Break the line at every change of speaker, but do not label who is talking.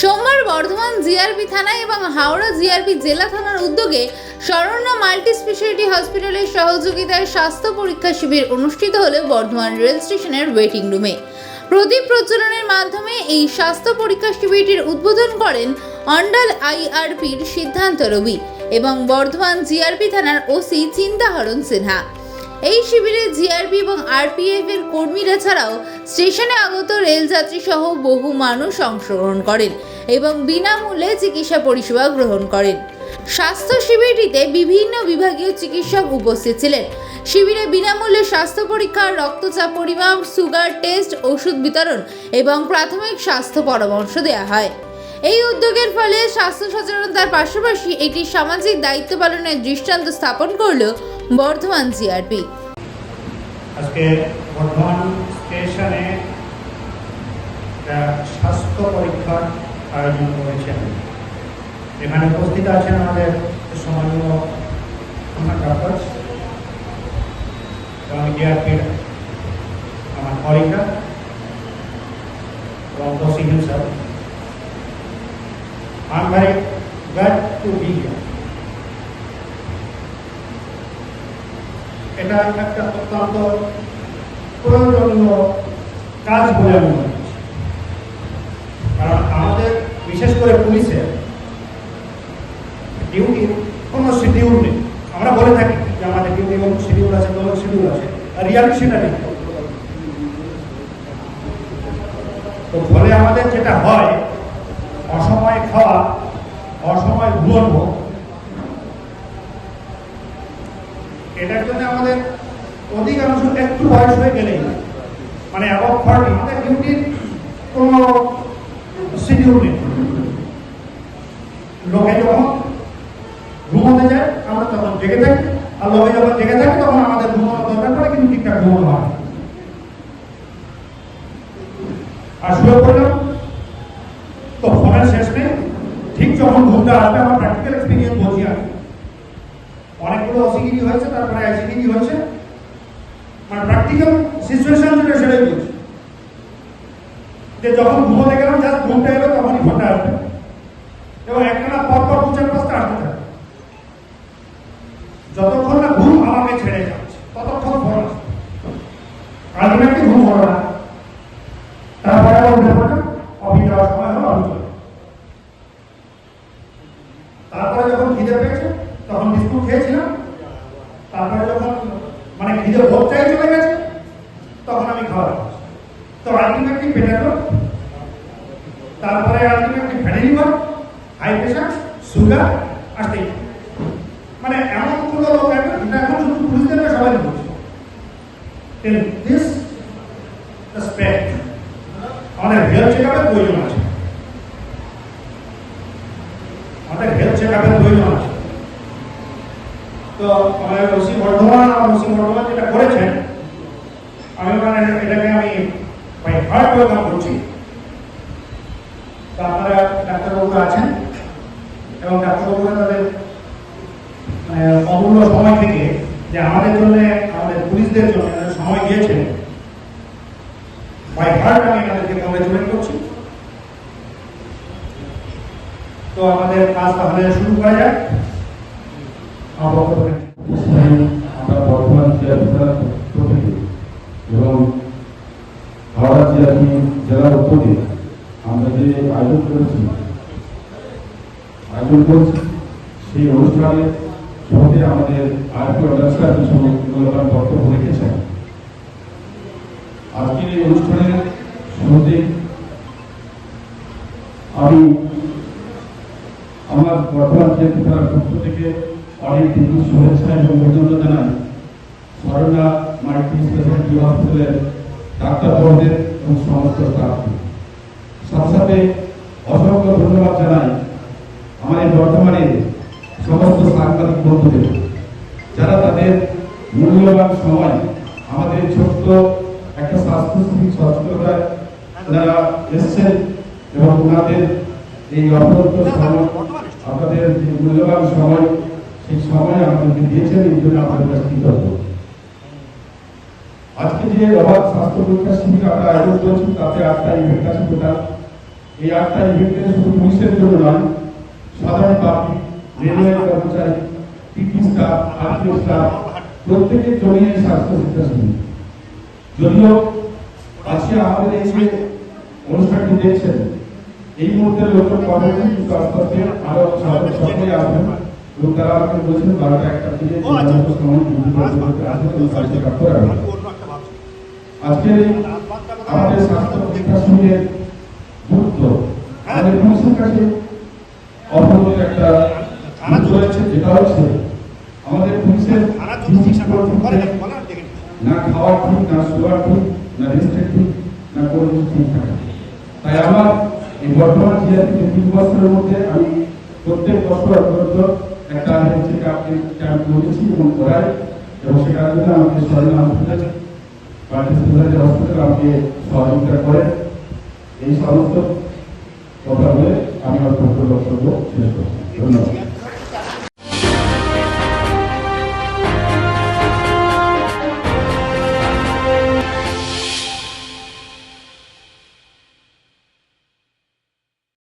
সোমবার বর্ধমান জিআরপি থানা এবং হাওড়া জিআরপি জেলা থানার উদ্যোগে শরণ্য মাল্টি স্পেশালিটি হসপিটালের সহযোগিতায় স্বাস্থ্য পরীক্ষা শিবির অনুষ্ঠিত হলো বর্ধমান রেল স্টেশনের ওয়েটিং রুমে। প্রদীপ প্রজ্বলনের মাধ্যমে এই স্বাস্থ্য পরীক্ষা শিবিরটির উদ্বোধন করেন অন্ডাল আইআরপির সিদ্ধান্ত রবি এবং বর্ধমান জিআরপি থানার ওসি চিন্তাহরণ সিনহা। এই শিবিরে জিআরপি এবং আরপিএফ এর কর্মীরা ছাড়াও স্টেশনে আগত রেলযাত্রী সহ বহু মানুষ অংশগ্রহণ করেন এবং বিনামূল্যে চিকিৎসা পরিষেবা গ্রহণ করেন। স্বাস্থ্য শিবিরটিতে বিভিন্ন বিভাগীয় চিকিৎসক উপস্থিত ছিলেন। শিবিরে বিনামূল্যে স্বাস্থ্য পরীক্ষা, রক্তচাপ পরিমাপ, সুগার টেস্ট, ওষুধ বিতরণ এবং প্রাথমিক স্বাস্থ্য পরামর্শ দেওয়া হয়। এই উদ্যোগের ফলে স্বাস্থ্য সচেতনতার পাশাপাশি একটি সামাজিক দায়িত্ব পালনের দৃষ্টান্ত স্থাপন করল বর্ধমান জিআরপি।
আজকে বর্ধমান স্টেশনে স্বাস্থ্য পরীক্ষার আয়োজন করেছেন। এখানে উপস্থিত আছেন আমাদের ডক্টর এবং আমার কলিগরা, এবং OC himself I am very to be here এটা একটা অত্যন্ত প্রয়োজনীয় কাজ বলে আমি মনে কারণ আমাদের, বিশেষ করে পুলিশের ডিউটির কোনো শিডিউল নেই। আমরা বলে থাকি যে আমাদের ডিউটি এবং শিডিউল আছে, কোনো শিডিউল আছে। আর রিয়ালিটি সেটা নেই। তো ফলে আমাদের যেটা হয়, অসময়ে খাওয়া, অসময় ঘুমানো এটার জন্য আমাদের অধিকাংশ একটু বয়স হয়ে গেলেই মানে অ্যাবভ ফর্টি আমাদের ডিউটির কোনো শিডিউল নেই লোকে যখন ঘুমোতে যায়, আমরা তখন জেগে থাকি। আর লোকে যখন জেগে থাকে, তখন আমাদের ঘুমানো দরকার পড়ে, কিন্তু ঠিকঠাক ঘুমানো হয়। আর শুয়ে পড়লাম তো ফোনের শেষ নেই। ঠিক যখন ঘুমটা আসবে, আমার প্র্যাকটিক্যাল এক্সপিরিয়েন্স বলছি আমি অনেকগুলো অস্বীকৃতি হয়েছে তারপরে আইসিগিরি হয়েছে। মানে প্র্যাকটিক্যাল সিচুয়েশন যেটা, সেটাই বলছি। যে যখন ঘুমোতে গেলাম জাস্ট ঘুমটা এলো, তখনই ফোনটা আসবে। এবং একটানা পর পর দু চার পাঁচটা আসতে থাকে যতক্ষণ না ঘুম আমাকে ছেড়ে যাচ্ছে ততক্ষণ ফোন আসবে আলটিমেটলি ঘুম হলো না তারপরে আবার উঠে পড়লাম অফিস যাওয়ার সময় হলো আমি চলে গেলাম। তারপরে যখন খিদে পেয়েছে তখন বিস্কুট খেয়েছিলাম তারপরে যখন মানে খিদে ভোগ চাই চলে গেছে তখন আমি খাওয়া দাওয়া করছি। আলটিমেটলি পেটে রোগ তারপরে ultimately fatty liver high pressure sugar আসতেই থাকে। মানে এমন কোনো লোক আছে যেটা এখন শুধু পুলিশদের না সবাই বলছে দিস রেসপেক্ট আমাদের হেলথ চেক আপের প্রয়োজন আছে। আমাদের হেলথ চেক আপের প্রয়োজন আছে। তো আমাদের ওসি বর্ধমান আর ওসি বর্ধমান যেটা করেছেন, আমি ওখানে এটাকে আমি হার্ট ওয়েলকাম করছি আপনারা ডাক্তারবাবুরা আছেন? এবং ডাক্তারবাবুরা তাদের মানে অমূল্য সময় থেকে যে আমাদের জন্য, আমাদের পুলিশদের জন্য সময় দিয়েছেন বাই হার্ট আমি এনাদেরকে কংগ্রেচুলেট করছি। তো আমাদের কাজ তাহলে শুরু করা যাক। আমার
বর্তমান জেলা এবং হাওড়া জেলার উদ্যোগে আমরা যে আয়োজন করেছি আয়োজন করেছি, সেই অনুষ্ঠানে সভাপতি আমাদের আরপি অর্ডার কিছু মূল্যবান বক্তব্য রেখেছেন। আজকের এই অনুষ্ঠানের শুরুতে আমি আমার বর্তমান জেলা বিধায়ক পক্ষ থেকে অনেক দিন শুভেচ্ছা এবং অভিনন্দন জানাই। সরলা মাল্টি স্পেশালিটি হসপিটালের ডাক্তার বন্ধের এবং সমস্ত স্টাফকে সাথে সাথে অসংখ্য ধন্যবাদ জানাই এই বর্তমানে সমস্ত সাংবাদিক বন্ধুদের, যারা তাদের মূল্যবান সময় আমাদের ছোট্ট একটা স্বাস্থ্যস্থিতি সচেতনতায় যারা এসছেন এবং ওনাদের এই অপরন্ত সময়, আপনাদের যে মূল্যবান সময়, সেই সময় আমাদেরকে দিয়েছেন, এই জন্য আপনাদের কৃতজ্ঞ। আজকে যে অবাধ স্বাস্থ্য পরীক্ষা শিবির আমরা আয়োজন করেছি, তাতে আটটা ইভেন্ট আছে টোটাল এই আটটা ইভেন্টে শুধু পুলিশের জন্য নয়, সাধারণ পাবলিক রেলওয়ে কর্মচারী টিটি স্টাফ আরটিও স্টাফ প্রত্যেকের জন্য এই স্বাস্থ্য শিক্ষা শিবির যদিও আজকে আমাদের এই যে অনুষ্ঠানটি দেখছেন, এই মুহূর্তে লোকের কর্মসূচি কিন্তু আস্তে আরও সাধারণ সকলেই আসবেন এবং তারা আমাকে বলছেন, বারোটা একটা থেকে সময় করতে এবং। আজকে আমাদের স্বাস্থ্য পরীক্ষা শিবিরের গুরুত্ব আমাদের পুলিশের কাছে অপরত একটা রয়েছে যেটা হচ্ছে আমাদের পুলিশের না খাওয়া ঠিক না শোয়া ঠিক না রেস্টের ঠিক না কোনো কিছু ঠিক থাকে তাই আমার এই বর্তমান জিআরপিতে তিন বছরের মধ্যে আমি প্রত্যেক বছর অন্তত একটা হেলথ চেক আপ ক্যাম্প করেছি এবং করাই এবং জন্য আমাকে সরকার পার্টিসিপেন্ট হসপিটাল আমাকে সহযোগিতা করে এই সমস্ত কথা বলে আমি আমার বক্তব্য শেষ করছি। ধন্যবাদ।